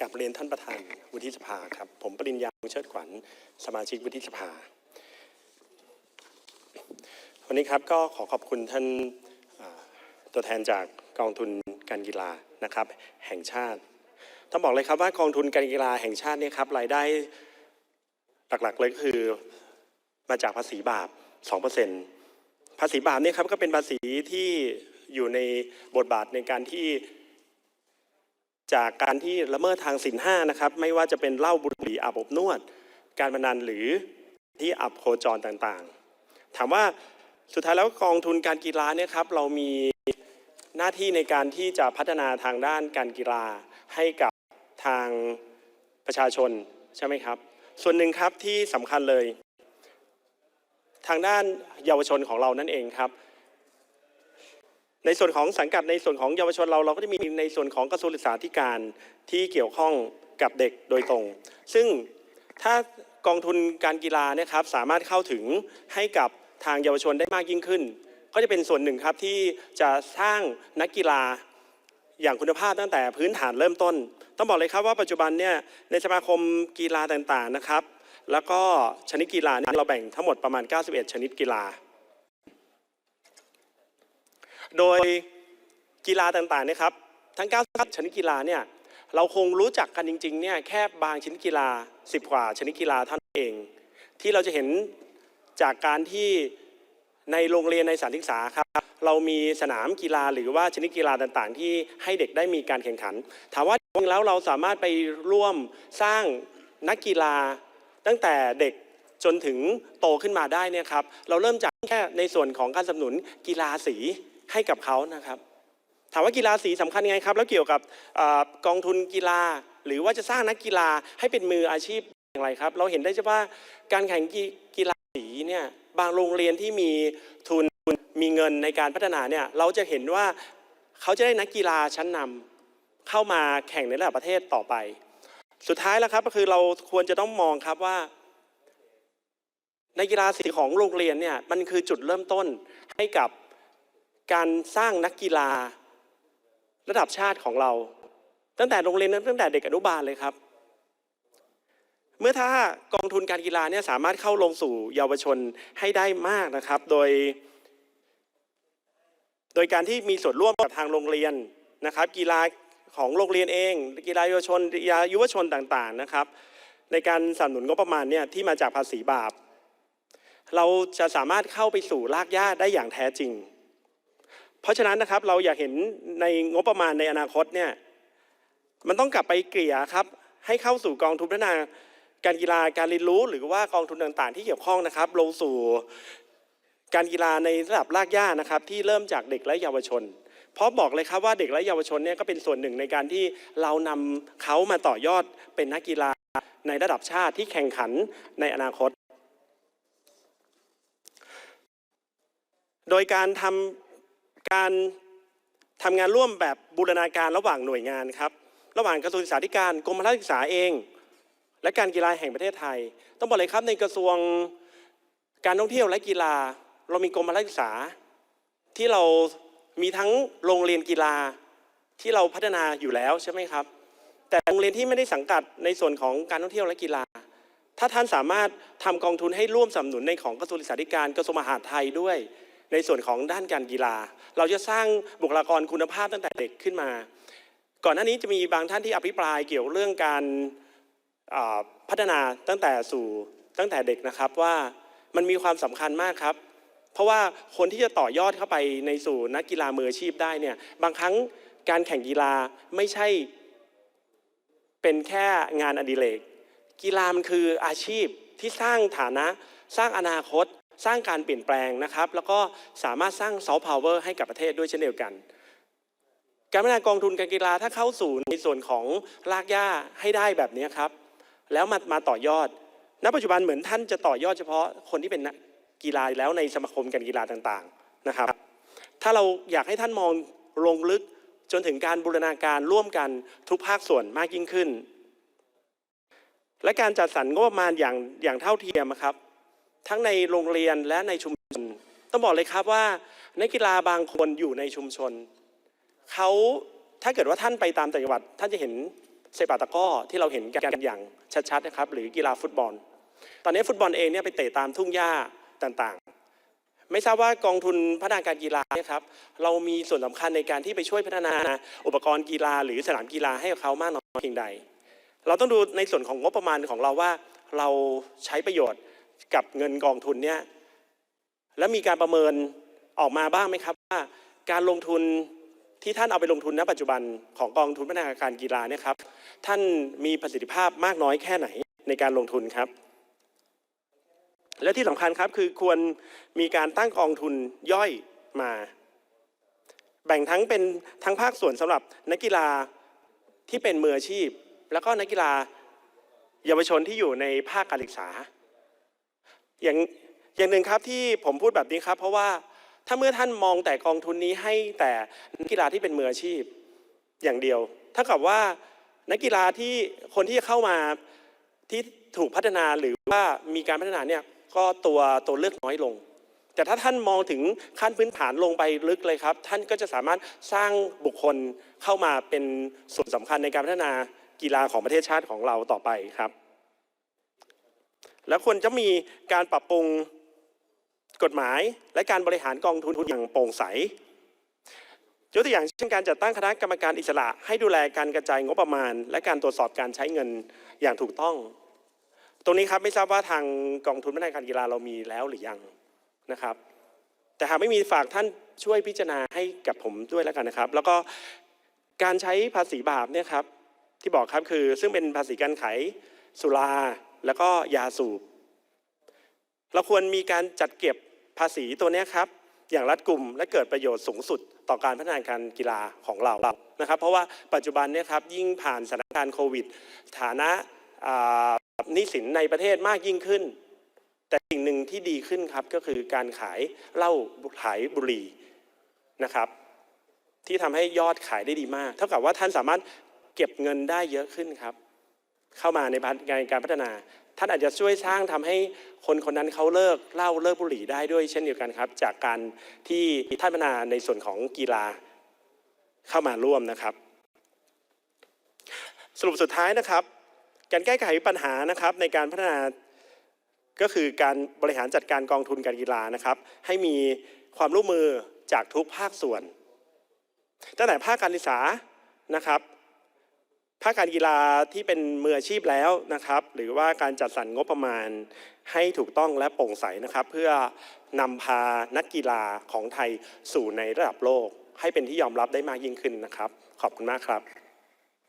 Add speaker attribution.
Speaker 1: กับเรียนท่านประธานวุฒิสภาครับผมปริญญาเชิดขวัญสมาชิกวุฒิสภา วันนี้ครับก็ขอขอบคุณท่านตัวแทนจากกองทุนการกีฬานะครับแห่งชาติ ต้องบอกเลยครับว่ากองทุนการกีฬาแห่งชาติเนี่ยครับรายได้หลักๆเลยก็คือมาจากภาษีบาป 2%ภาษีบาปเนี่ยครับก็เป็นภาษีที่อยู่ในบทบาทในการที่ จากการที่ละเมิดทางศีลห้านะครับ ไม่ว่าจะเป็นเหล้าบุหรี่อาบอบนวด การพนันหรือที่อับโคจรต่างๆ ถามว่าสุดท้ายแล้วกองทุนการกีฬาเนี่ยครับเรามีหน้าที่ในการที่จะพัฒนาทางด้านการกีฬาให้กับทางประชาชนใช่ไหมครับ ส่วนหนึ่งครับที่สำคัญเลย ทางด้านเยาวชนของเรานั่นเองครับ ในส่วนของสังกัดในส่วนของเยาวชนเราเราก็จะมีในส่วนของกระทรวงศึกษาธิการที่เกี่ยวข้องกับเด็กโดยตรง ซึ่งถ้ากองทุนการกีฬาเนี่ยครับสามารถเข้าถึงให้กับทางเยาวชนได้มากยิ่งขึ้น ก็จะเป็นส่วนหนึ่งครับที่จะสร้างนักกีฬาอย่างคุณภาพตั้งแต่พื้นฐานเริ่มต้น ต้องบอกเลยครับว่าปัจจุบันเนี่ยในสมาคมกีฬาต่างๆนะครับ แล้วก็ชนิดกีฬาเนี่ยเราแบ่งทั้งหมดประมาณ 91 ชนิดกีฬา โดยกีฬาต่างๆนะครับทั้ง9ชนิดกีฬาเนี่ยเราคงรู้จักกันจริงๆเนี่ยแค่บางชนิดกีฬา 10 กว่าชนิดกีฬาเท่านั้นเอง ที่เราจะเห็นจากการที่ในโรงเรียนในสถานศึกษาครับเรามีสนามกีฬาหรือว่าชนิดกีฬาต่างๆ ที่ให้เด็กได้มีการแข่งขัน ถามว่าจริงแล้วเราสามารถไปร่วมสร้างนักกีฬาตั้งแต่เด็กจนถึงโตขึ้นมาได้เนี่ยครับเราเริ่มจากแค่ในส่วนของการสนับสนุนกีฬาสี ให้กับเขานะครับ ถามว่ากีฬาสีสำคัญยังไงครับ แล้วเกี่ยวกับอกองทุนกีฬา หรือว่าจะสร้างนักกีฬาให้เป็นมืออาชีพอย่างไรครับ เราเห็นได้ใช่ว่าการแข่งกีฬาสีเนี่ยบางโรงเรียนที่มีทุนมีเงินในการพัฒนาเนี่ยเราจะเห็นว่าเขาจะได้นักกีฬาชั้นนำเข้ามาแข่งในระดับประเทศต่อไป สุดท้ายแล้วครับก็คือเราควรจะต้องมองครับว่า ในกีฬาสีของโรงเรียนเนี่ยมันคือจุดเริ่มต้นให้กับ การสร้างนักกีฬาระดับชาติของเรา ตั้งแต่โรงเรียนนั้นตั้งแต่เด็กอนุบาลเลยครับ เมื่อถ้ากองทุนการกีฬาเนี่ยสามารถเข้าลงสู่เยาวชนให้ได้มากนะครับ โดย โดยการที่มีส่วนร่วมกับทางโรงเรียนนะครับ กีฬาของโรงเรียนเอง กีฬาเยาวชนกีฬายุวชนต่างๆนะครับ ในการสนับสนุนงบประมาณเนี่ยที่มาจากภาษีบาป เราจะสามารถเข้าไปสู่รากหญ้าได้อย่างแท้จริง เพราะฉะนั้นนะครับเราอยากเห็นในงบประมาณในอนาคตเนี่ยมันต้องกลับไปเกลี่ยครับให้เข้าสู่กองทุนพัฒนาการกีฬาการเรียนรู้หรือว่ากองทุนต่างๆ ที่เกี่ยวข้องนะครับ ลงสู่การกีฬาในระดับรากหญ้านะครับ ที่เริ่มจากเด็กและเยาวชน เพราะบอกเลยครับว่าเด็กและเยาวชนเนี่ยก็เป็นส่วนหนึ่งในการที่เรานำเขามาต่อยอดเป็นนักกีฬาในระดับชาติที่แข่งขันในอนาคต โดยการทำ การทำงานร่วมแบบบูรณาการระหว่างหน่วยงานครับ ระหว่างกระทรวงศึกษาธิการกรมพละศึกษาเอง และการกีฬาแห่งประเทศไทย ต้องบอกเลยครับในกระทรวงการท่องเที่ยวและกีฬา เรามีกรมพละศึกษา ที่เรามีทั้งโรงเรียนกีฬาที่เราพัฒนาอยู่แล้วใช่ไหมครับ แต่โรงเรียนที่ไม่ได้สังกัดในส่วนของการท่องเที่ยวและกีฬา ถ้าท่านสามารถทำกองทุนให้ร่วมสนับสนุนในของกระทรวงศึกษาธิการกระทรวงมหาดไทยด้วย ในส่วนของด้านการกีฬา เราจะสร้างบุคลากรคุณภาพตั้งแต่เด็กขึ้นมา ก่อนหน้านี้จะมีบางท่านที่อภิปรายเกี่ยวเรื่องการพัฒนาตั้งแต่สู่ตั้งแต่เด็กนะครับว่ามันมีความสำคัญมากครับ เพราะว่าคนที่จะต่อยอดเข้าไปในสู่นักกีฬามืออาชีพได้เนี่ยบางครั้งการแข่งกีฬาไม่ใช่เป็นแค่งานอดิเรกกีฬามันคืออาชีพที่สร้างฐานะสร้างอนาคต สร้างการเปลี่ยนแปลงนะครับ แล้วก็สามารถสร้างซอฟต์พาวเวอร์ให้กับประเทศด้วยเช่นเดียวกัน การพัฒนากองทุนการกีฬาถ้าเข้าสู่ในส่วนของรากหญ้าให้ได้แบบนี้ครับ แล้วมามาต่อยอด ณ ปัจจุบันเหมือนท่านจะต่อยอดเฉพาะคนที่เป็นนักกีฬาแล้วในสมาคมการกีฬาต่างๆนะครับ ถ้าเราอยากให้ท่านมองลงลึกจนถึงการบูรณาการร่วมกันทุกภาคส่วนมากยิ่งขึ้น และการจัดสรรงบประมาณอย่างอย่างเท่าเทียมครับ ทั้งในโรงเรียนและในชุมชน ต้องบอกเลยครับว่านักกีฬาบางคนอยู่ในชุมชนเขาถ้าเกิดว่าท่านไปตามต่างจังหวัด ท่านจะเห็นเซปาตะก้อที่เราเห็นกันอย่างชัดๆนะครับหรือกีฬาฟุตบอล ตอนนี้ฟุตบอลเองเนี่ยไปเตะตามทุ่งหญ้าต่างๆ ไม่ทราบว่ากองทุนพัฒนาการกีฬาเนี่ยครับเรามีส่วนสำคัญในการที่ไปช่วยพัฒนาอุปกรณ์กีฬา หรือสนามกีฬาให้กับเขามากน้อยเพียงใด เราต้องดูในส่วนของงบประมาณของเราว่าเราใช้ประโยชน์ กับเงินกองทุนเนี่ยแล้วมีการประเมินออกมาบ้างไหมครับว่า การลงทุนที่ท่านเอาไปลงทุนณปัจจุบันของกองทุนพัฒนาการกีฬาเนี่ยครับท่านมีประสิทธิภาพมากน้อยแค่ไหนในการลงทุนครับ และที่สำคัญครับคือควรมีการตั้งกองทุนย่อยมา แบ่งทั้งเป็นทั้งภาคส่วนสำหรับนักกีฬาที่เป็นมืออาชีพ แล้วก็นักกีฬาเยาวชนที่อยู่ในภาคการศึกษา อย่างอย่างหนึ่งครับที่ผมพูดแบบนี้ครับ เพราะว่าถ้าเมื่อท่านมองแต่กองทุนนี้ให้แต่นักกีฬาที่เป็นมืออาชีพอย่างเดียวถ้ากับว่านักกีฬาที่คนที่จะเข้ามาที่ถูกพัฒนาหรือว่ามีการพัฒนาเนี่ยก็ตัวตัวเลือกน้อยลง แต่ถ้าท่านมองถึงขั้นพื้นฐานลงไปลึกเลยครับ ท่านก็จะสามารถสร้างบุคคลเข้ามาเป็นส่วนสำคัญในการพัฒนากีฬาของประเทศชาติของเราต่อไปครับ แล้วควรจะมีการปรับปรุงกฎหมาย และการบริหารกองทุนอย่างโปร่งใสยกตัวอย่างเช่นการจัดตั้งคณะกรรมการอิสระ ให้ดูแลการกระจายงบประมาณ และการตรวจสอบการใช้เงินอย่างถูกต้อง ตรงนี้ครับไม่ทราบว่าทางกองทุนพัฒนาการกีฬาเรามีแล้วหรือยังนะครับ แต่หากไม่มีฝากท่านช่วยพิจารณาให้กับผมด้วยแล้วกันนะครับ แล้วก็การใช้ภาษีบาปเนี่ยครับที่บอกครับคือซึ่งเป็นภาษีการขายสุรา แล้วก็ยาสูบ เราควรมีการจัดเก็บภาษีตัวนี้ครับ อย่างรัดกลุ่มและเกิดประโยชน์สูงสุดต่อการพัฒนาการกีฬาของเรานะครับ เพราะว่าปัจจุบันเนี่ยครับยิ่งผ่านสถานการณ์โควิด ฐานะหนี้สินในประเทศมากยิ่งขึ้น แต่สิ่งหนึ่งที่ดีขึ้นครับก็คือการขายเหล้าขายบุหรี่นะครับ ที่ทำให้ยอดขายได้ดีมาก เท่ากับว่าท่านสามารถเก็บเงินได้เยอะขึ้นครับ เข้ามาในการพัฒนา ท่านอาจจะช่วยสร้างทำให้คนคนนั้นเขาเลิกเหล้าเลิกบุหรี่ได้ด้วยเช่นเดียวกันครับ จากการที่ท่านพัฒนาในส่วนของกีฬาเข้ามาร่วมนะครับ สรุปสุดท้ายนะครับ การแก้ไขปัญหานะครับในการพัฒนาก็คือการบริหารจัดการกองทุนการกีฬานะครับ ให้มีความร่วมมือจากทุกภาคส่วนตั้งแต่ภาคการศึกษานะครับ ภาคการกีฬาที่เป็นมืออาชีพแล้วนะครับ หรือว่าการจัดสรรงบประมาณให้ถูกต้องและโปร่งใสนะครับ เพื่อนำพานักกีฬาของไทยสู่ในระดับโลก ให้เป็นที่ยอมรับได้มากยิ่งขึ้นนะครับ ขอบคุณมากครับ